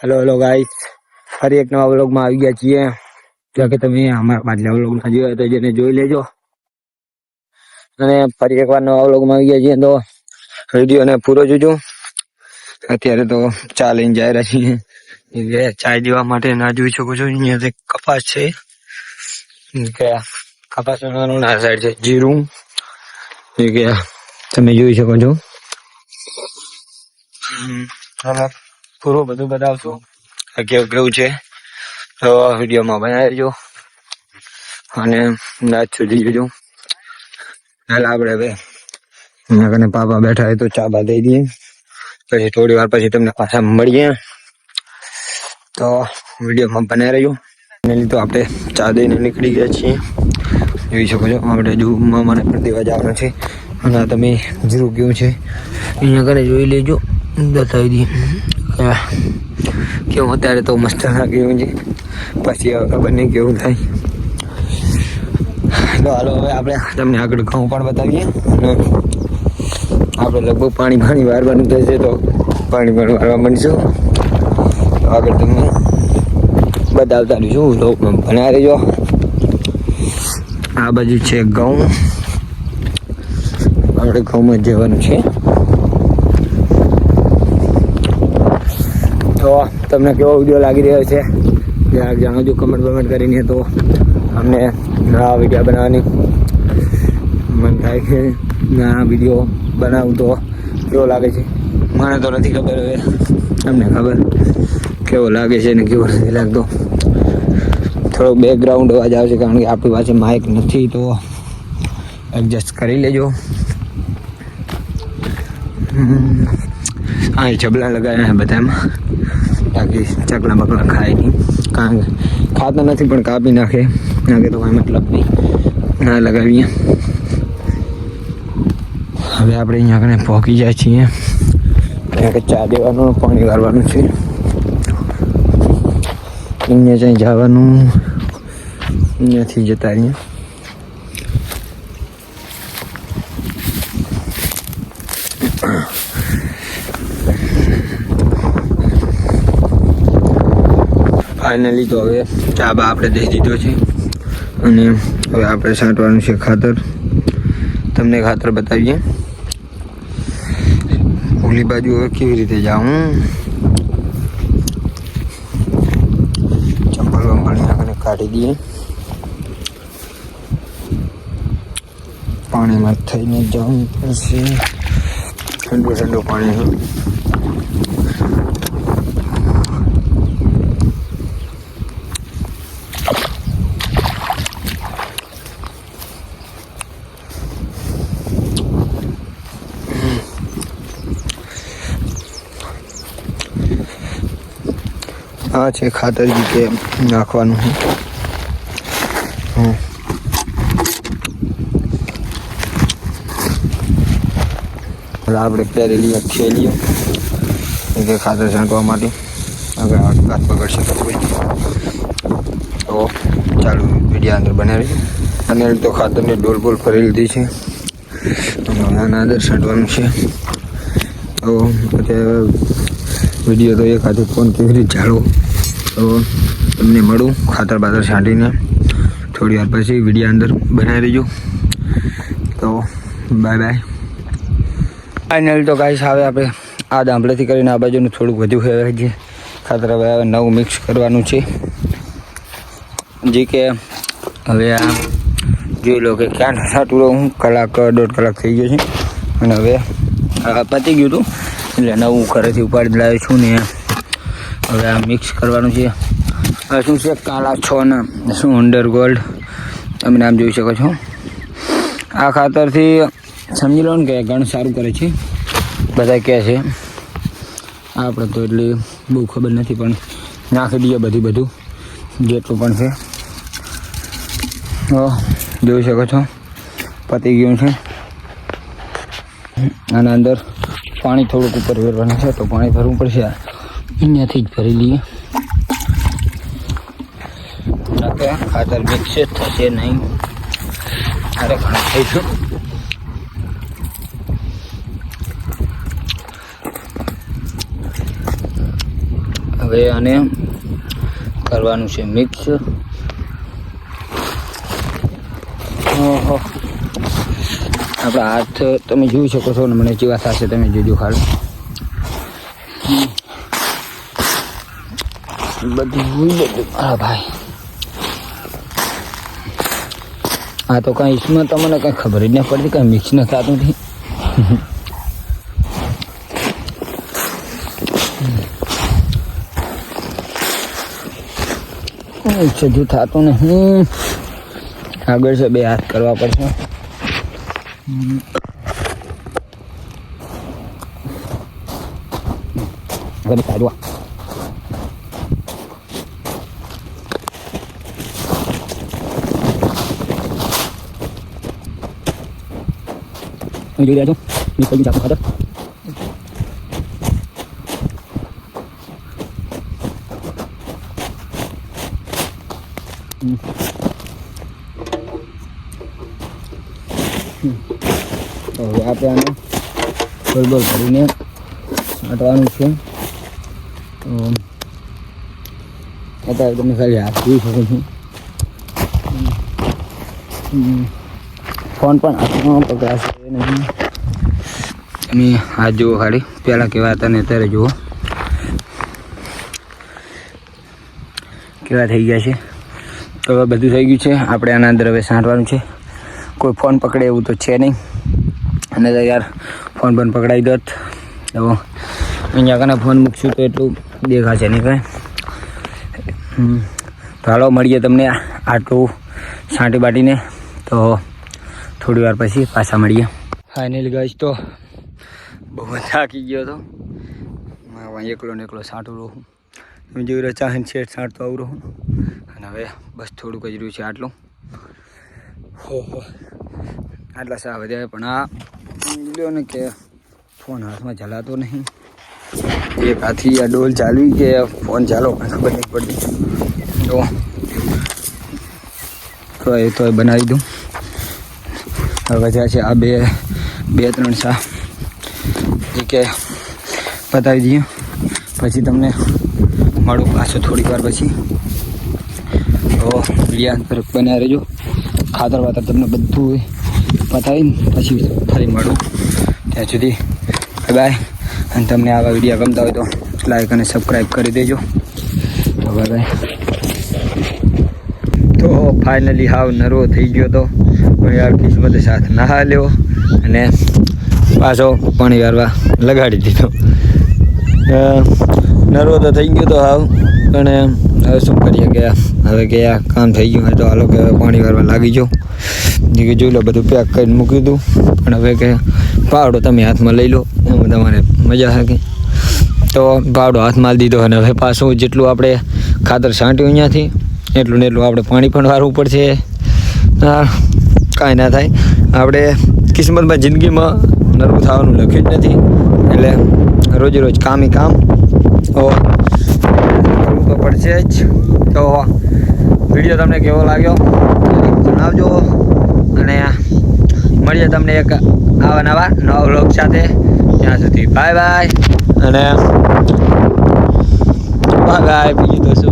Hello hello guys ફરી એક નવા વ્લોગમાં આવી ગયા છીએ. જો કે તમે અમારા પાછલા વ્લોગમાં જોયો તો જેને જોઈ લેજો. અને ફરી એકવાર નવા વ્લોગમાં આવી ગયા છીએ, તો વિડીયોને પૂરો જોજો. અત્યારે તો ચા લઈને જઈ રહ્યા છીએ. ચાય દેવા માટે ના જોઈ શકો છો. અહીંયા કપાસ છે કપાસ ના સાઈડ છે, જીરું. તમે જોઈ શકો છો. પૂરું બધું બતાવશું કેવું કેવું છે તો વિડીયોમાં બનાવી દેજો. અને રાત સુધી જોજો. હાલ આપણે હવે કને પાપા બેઠા હોય તો ચા બા દઈ દઈએ. પછી થોડી વાર પછી તમને પાછા મળીએ. તો વિડીયોમાં બનાવી રહ્યો એને લીધો આપણે ચા દઈને નીકળી ગયા છીએ. જોઈ શકો છો, આપણે જૂમાં મને પણ દેવા જવાનું છે. અને તમે જીરું કેવું છે. અહીંયા કને જોઈ લેજો. બતાવી દઈએ. કેવું અત્યારે તો મસ્ત લાગ્યું છે. પછી હવે ખબર નહીં કેવું થાય. તો હાલો હવે આપણે તમને આગળ ઘઉં પણ બતાવીએ. આપણે લગભગ પાણી પાણી વારવાનું થશે તો પાણી પણ વારવા માંડીશું આગળ તમને બતાવતા રહીશું. તો ભણ્યા રહેજો. આ બાજુ છે ઘઉં. આપણે ઘઉંમાં જવાનું છે. તો તમને કેવો વીડિયો લાગી રહ્યો છે? જરાક જાણજો કમેન્ટ બમેન્ટ કરીને તો અમને નવા વીડિયો બનાવવાની મન થાય કે ના વીડિયો બનાવું તો કેવો લાગે છે? મને તો નથી ખબર હવે. તમને ખબર કેવો લાગે છે ને કેવો નથી લાગતો? થોડોક બેકગ્રાઉન્ડ અવાજ આવશે કારણ કે આપણી પાસે માઇક નથી, તો એડજસ્ટ કરી લેજો. હમ. હા જબલા લગાવ્યા બધામાં બાકી ચકલા બકલા ખાય નહીં કારણ કે ખાતા નથી પણ કાપી નાખે નાખે તો કાંઈ મતલબ નહીં ના લગાવીએ હવે આપણે અહીંયા આગળ પહોંચી જાય છીએ કારણ કે ચા દેવાનું પાણી વારવાનું છે અહીંયા જ્યાં જવાનું અહીંયાથી જતા અહીંયા ફાઇનલી તો હવે ચા બા આપણે દઈ દીધો છે. અને હવે આપણે છાંટવાનું છે ખાતર. તમને ખાતર બતાવીએ. ઓલી બાજુ હવે કેવી રીતે જાઉં? ચંપલ વંપલ નાખીને કાઢી દઈએ. પાણીમાં થઈને જવું પડશે ઠંડુ ઠંડુ પાણી. આ છે ખાતરજી કે નાખવાનું. છે આપણે પહેરેલી થેલીઓ. એટલે ખાતર છાંટવા માટે. હવે હાથ પકડશે તો કોઈ. તો ચાલુ વિડીયા અંદર બનાવી અને તો ખાતરને ડોલ બોલ ફરી લીધી છે. અને આના અંદર છાંટવાનું છે. તો અત્યારે વીડિયો તો એક હાથે ફોન કેવી રીતે ચાલુ તો તમને મળું ખાતર બાતર છાંટીને. થોડી વાર પછી વીડિયો અંદર બનાવી દેજો. તો બાય બાય. ફાઇનલ તો ગાઈસ હવે આપણે આ દાંભળેથી કરીને આ બાજુનું થોડુંક વધુ હવે છે ખાતર હવે નવું મિક્સ કરવાનું છે. જે કે હવે આ જોઈ લો કે ક્યાં છાંટું હું કલાક, દોઢ કલાક થઈ ગયો છે. અને હવે પતી ગયું હતું. એટલે નવું ઘરેથી ઉપાડી લાવ્યો છું ને. હવે આ મિક્સ કરવાનું છે. આ શું છે? કાલા છ ના શું? અંડર ગોલ્ડ તમે નામ જોઈ શકો છો. આ ખાતરથી સમજી લો ને કે ઘણું સારું કરે છે. બધા કહે છે. આપણે તો એટલી બહુ ખબર નથી, પણ નાખી દઈએ બધું બધું. જેટલું પણ છે. જોઈ શકો છો. પતી ગયું છે. આના અંદર પાણી થોડુંક ઉપર ભરવાનું છે, તો પાણી ભરવું પડશે. અહીંયાથી જ ભરી લઈએ. ખાતર મિક્સ થશે નહીં. અરે ઘણા થઈશું હવે આને કરવાનું છે મિક્સ. ઓહો. આપણા હાથ તમે જોઈ શકો છો ને, મને જેવા થશે, તમે જોજો ખાલી બધું બધું હા, ભાઈ. આ તો કાંઈ ઈસમાં તમને કાંઈ ખબર જ ન પડતી, કાંઈ મિક્સ ન થતું નથી. સજુ થતું નહીં આગળ છે, બે હાથ કરવા પડશે. હવે કાઢવા તમે જોઈ રહ્યા છો નીકળી જાતો ખાતર તો હવે આપણે આને ગોલ ગોલ ભરીને છાંટવાનું છે તો અત્યારે તમે ખાલી હાથ જોઈ શકો છો હમ. ફોન પણ હાથમાં પકડાશે નહીં. તમે હાથ જુઓ ખાલી, પહેલાં કેવા હતા ને અત્યારે જુઓ. કેવા થઈ ગયા છે? તો હવે બધું થઈ ગયું છે, આપણે આના અંદર હવે સાંટવાનું છે. કોઈ ફોન પકડે એવું તો છે નહીં. અને તો યાર, ફોન પણ પકડાઈ દોત તો અહીંયા કને ફોન મૂકશું તો એટલું દેખાશે નહીં કાંઈ. તો હાલો, મળીએ તમને આટલું સાંટી બાટીને. તો થોડી વાર પછી પાછા મળીએ. ફાઇનલી ગાઈશ તો બહુ થાકી ગયો હતો એકલો ને એકલો સાંટું રહું. તમે જોઈ રહ્યો ચાહીને શેઠ સાંટતો આવું રહું. અને હવે બસ થોડુંક જ છે આટલું. હો આટલા સા વધ્યા પણ આ લ્યો ને કે ફોન હાથમાં ચલાતો નહીં. એક હાથી આ ડોલ ચાલવી કે ફોન ચાલો પણ ખબર નહીં પડતી. તો એ તો બનાવી દઉં. હવે જ્યાં છે આ બે બે, ત્રણ શા એ કે બતાવી દઈએ. પછી તમને મળું પાછું થોડીક વાર પછી. તો વિડીયા પર બનાવી રહેજો. ખાતર વાતર તમને બધું બતાવીને પછી ફરી મળું. ત્યાં સુધી બાય અને તમને આવા વિડીયા ગમતા હોય તો લાઈક અને સબસ્ક્રાઈબ કરી દેજો. તો બાય બાય તો ફાઇનલી હાવ નરવો થઈ ગયો તો. પણ યાર કિસ્મતે સાથ ના હાલ્યો અને પાછો પાણી વારવા લગાડી દીધો. નરવો તો થઈ ગયો તો હાવ. પણ હવે શું કરીએ ગયા હવે ગયા કામ થઈ ગયું હોય તો હાલો કે હવે પાણી વારવા લાગી જાઓ કે જોઈ લો, બધું પેક કરીને મૂકી દઉં. પણ હવે કે પાવડો તમે હાથમાં લઈ લો. એમાં તમારે મજા આવે તો પાવડો હાથમાં દીધો અને હવે પાછું જેટલું આપણે ખાતર છાંટ્યું અહીંયાથી એટલું ને એટલું આપણે પાણી પણ વારવું પડશે. કાંઈ ના થાય. આપણે કિસ્મતમાં જિંદગીમાં નરવું થવાનું લખ્યું જ નથી. એટલે રોજે રોજ કામ કામ. કરવું તો પડશે જ. તો વીડિયો તમને કેવો લાગ્યો? જણાવજો. અને મળીએ તમને એક આવા નવા નવા વ્લોગ સાથે. ત્યાં સુધી બાય બાય. અને બાય, બીજું તો શું?